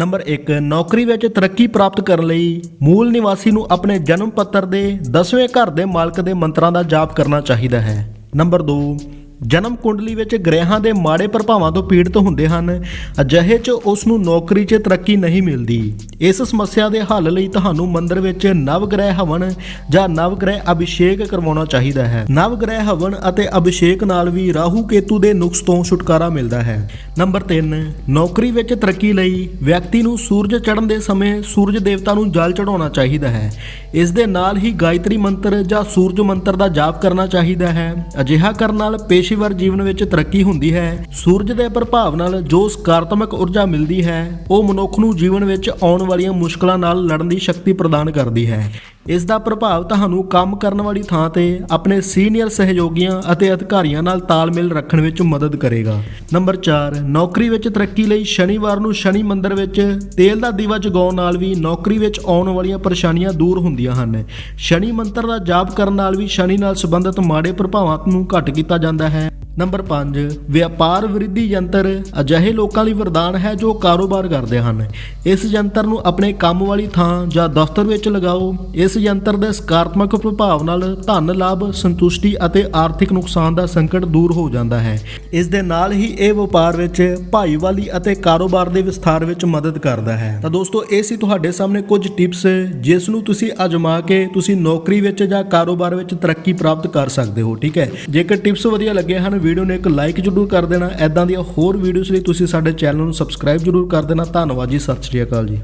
Number 1 ਨੌਕਰੀ ਵਿੱਚ ਤਰੱਕੀ ਪ੍ਰਾਪਤ ਕਰਨ ਲਈ ਮੂਲ ਨਿਵਾਸੀ ਨੂੰ ਆਪਣੇ ਜਨਮ ਪੱਤਰ ਦੇ 10ਵੇਂ ਘਰ ਦੇ ਮਾਲਕ ਦੇ ਮੰਤਰਾਂ ਦਾ ਜਾਪ ਕਰਨਾ ਚਾਹੀਦਾ ਹੈ। ਨੰਬਰ 2 ਜਨਮ ਕੁੰਡਲੀ ਵਿੱਚ ਗ੍ਰਹਿਾਂ ਦੇ ਮਾੜੇ ਪ੍ਰਭਾਵਾਂ ਤੋਂ ਪੀੜਤ ਹੁੰਦੇ ਹਨ। ਅਜਿਹੇ 'ਚ ਉਸ ਨੂੰ ਨੌਕਰੀ 'ਚ ਤਰੱਕੀ ਨਹੀਂ ਮਿਲਦੀ। ਇਸ ਸਮੱਸਿਆ ਦੇ ਹੱਲ ਲਈ ਤੁਹਾਨੂੰ ਮੰਦਰ ਵਿੱਚ ਨਵ ਗ੍ਰਹਿ ਹਵਨ ਜਾਂ ਨਵ ਗ੍ਰਹਿ ਅਭਿਸ਼ੇਕ ਕਰਵਾਉਣਾ ਚਾਹੀਦਾ ਹੈ। ਨਵ ਗ੍ਰਹਿ ਹਵਨ ਅਤੇ ਅਭਿਸ਼ੇਕ ਨਾਲ ਵੀ ਰਾਹੂ ਕੇਤੂ ਦੇ ਨੁਕਸ ਤੋਂ ਛੁਟਕਾਰਾ ਮਿਲਦਾ ਹੈ। ਨੰਬਰ 3 ਨੌਕਰੀ ਵਿੱਚ ਤਰੱਕੀ ਲਈ ਵਿਅਕਤੀ ਨੂੰ ਸੂਰਜ ਚੜ੍ਹਨ ਦੇ ਸਮੇਂ ਸੂਰਜ ਦੇਵਤਾ ਨੂੰ ਜਲ ਚੜਾਉਣਾ ਚਾਹੀਦਾ ਹੈ। ਇਸ ਦੇ ਨਾਲ ਹੀ ਗਾਇਤਰੀ ਮੰਤਰ ਜਾਂ ਸੂਰਜ ਮੰਤਰ ਦਾ ਜਾਪ ਕਰਨਾ ਚਾਹੀਦਾ ਹੈ। ਅਜਿਹਾ ਕਰਨ ਨਾਲ ਪੇਸ਼ੇਵਰ ਜੀਵਨ ਵਿੱਚ ਤਰੱਕੀ ਹੁੰਦੀ ਹੈ। ਸੂਰਜ ਦੇ ਪ੍ਰਭਾਵ ਨਾਲ ਜੋ ਸਕਾਰਾਤਮਕ ਊਰਜਾ ਮਿਲਦੀ ਹੈ, ਉਹ ਮਨੁੱਖ ਨੂੰ ਜੀਵਨ ਵਿੱਚ ਆਉਣ ਵਾਲੀਆਂ ਮੁਸ਼ਕਲਾਂ ਨਾਲ ਲੜਨ ਦੀ ਸ਼ਕਤੀ ਪ੍ਰਦਾਨ ਕਰਦੀ ਹੈ। ਇਸ ਦਾ ਪ੍ਰਭਾਵ ਤੁਹਾਨੂੰ ਕੰਮ ਕਰਨ ਵਾਲੀ ਥਾਂ ਤੇ ਆਪਣੇ ਸੀਨੀਅਰ ਸਹਿਯੋਗੀਆਂ ਅਤੇ ਅਧਿਕਾਰੀਆਂ ਨਾਲ ਤਾਲਮੇਲ ਰੱਖਣ ਵਿੱਚ ਮਦਦ ਕਰੇਗਾ। ਨੰਬਰ 4 ਨੌਕਰੀ ਵਿੱਚ ਤਰੱਕੀ ਲਈ ਸ਼ਨੀਵਾਰ ਨੂੰ ਸ਼ਨੀ ਮੰਦਿਰ ਵਿੱਚ ਤੇਲ ਦਾ ਦੀਵਾ ਜਗਾਉਣ ਨਾਲ ਵੀ ਨੌਕਰੀ ਵਿੱਚ ਆਉਣ ਵਾਲੀਆਂ ਪਰੇਸ਼ਾਨੀਆਂ ਦੂਰ ਹੁੰਦੀਆਂ ਹਨ। ਸ਼ਨੀ ਮੰਤਰ ਦਾ ਜਾਪ ਕਰਨ ਨਾਲ ਵੀ ਸ਼ਨੀ ਨਾਲ ਸੰਬੰਧਿਤ ਮਾੜੇ ਪ੍ਰਭਾਵਾਂ ਨੂੰ ਘੱਟ ਕੀਤਾ ਜਾਂਦਾ ਹੈ। ਨੰਬਰ 5 ਵਪਾਰ ਵਿਰਧੀ ਯੰਤਰ ਅਜਿਹੇ ਲੋਕਾਂ ਲਈ ਵਰਦਾਨ ਹੈ ਜੋ ਕਾਰੋਬਾਰ ਕਰਦੇ ਹਨ। ਇਸ ਯੰਤਰ ਨੂੰ ਆਪਣੇ ਕੰਮ ਵਾਲੀ ਥਾਂ ਜਾਂ ਦਫ਼ਤਰ ਵਿੱਚ ਲਗਾਓ। ਇਸ ਯੰਤਰ ਦੇ ਸਕਾਰਾਤਮਕ ਪ੍ਰਭਾਵ ਨਾਲ ਧਨ ਲਾਭ, ਸੰਤੁਸ਼ਟੀ ਅਤੇ ਆਰਥਿਕ ਨੁਕਸਾਨ ਦਾ ਸੰਕਟ ਦੂਰ ਹੋ ਜਾਂਦਾ ਹੈ। ਇਸ ਦੇ ਨਾਲ ਹੀ ਇਹ ਵਪਾਰ ਵਿੱਚ ਭਾਈਵਾਲੀ ਅਤੇ ਕਾਰੋਬਾਰ ਦੇ ਵਿਸਥਾਰ ਵਿੱਚ ਮਦਦ ਕਰਦਾ ਹੈ। ਤਾਂ ਦੋਸਤੋ, ਇਹ ਸੀ ਤੁਹਾਡੇ ਸਾਹਮਣੇ ਕੁਝ ਟਿਪਸ, ਜਿਸ ਨੂੰ ਤੁਸੀਂ ਅਜਮਾ ਕੇ ਤੁਸੀਂ ਨੌਕਰੀ ਵਿੱਚ ਜਾਂ ਕਾਰੋਬਾਰ ਵਿੱਚ ਤਰੱਕੀ ਪ੍ਰਾਪਤ ਕਰ ਸਕਦੇ ਹੋ, ਠੀਕ ਹੈ? ਜੇਕਰ ਟਿਪਸ ਵਧੀਆ ਲੱਗੇ ਹਨ ਵੀਡੀਓ ਨੂੰ ਇੱਕ ਲਾਈਕ ਜ਼ਰੂਰ ਕਰ ਦੇਣਾ। ਐਦਾਂ ਦੀਆਂ ਹੋਰ ਵੀਡੀਓਜ਼ ਲਈ ਤੁਸੀਂ ਸਾਡੇ ਚੈਨਲ ਨੂੰ ਸਬਸਕ੍ਰਾਈਬ ਜ਼ਰੂਰ ਕਰ ਦੇਣਾ। ਧੰਨਵਾਦ ਜੀ, ਸਤਿ ਸ਼੍ਰੀ ਅਕਾਲ ਜੀ।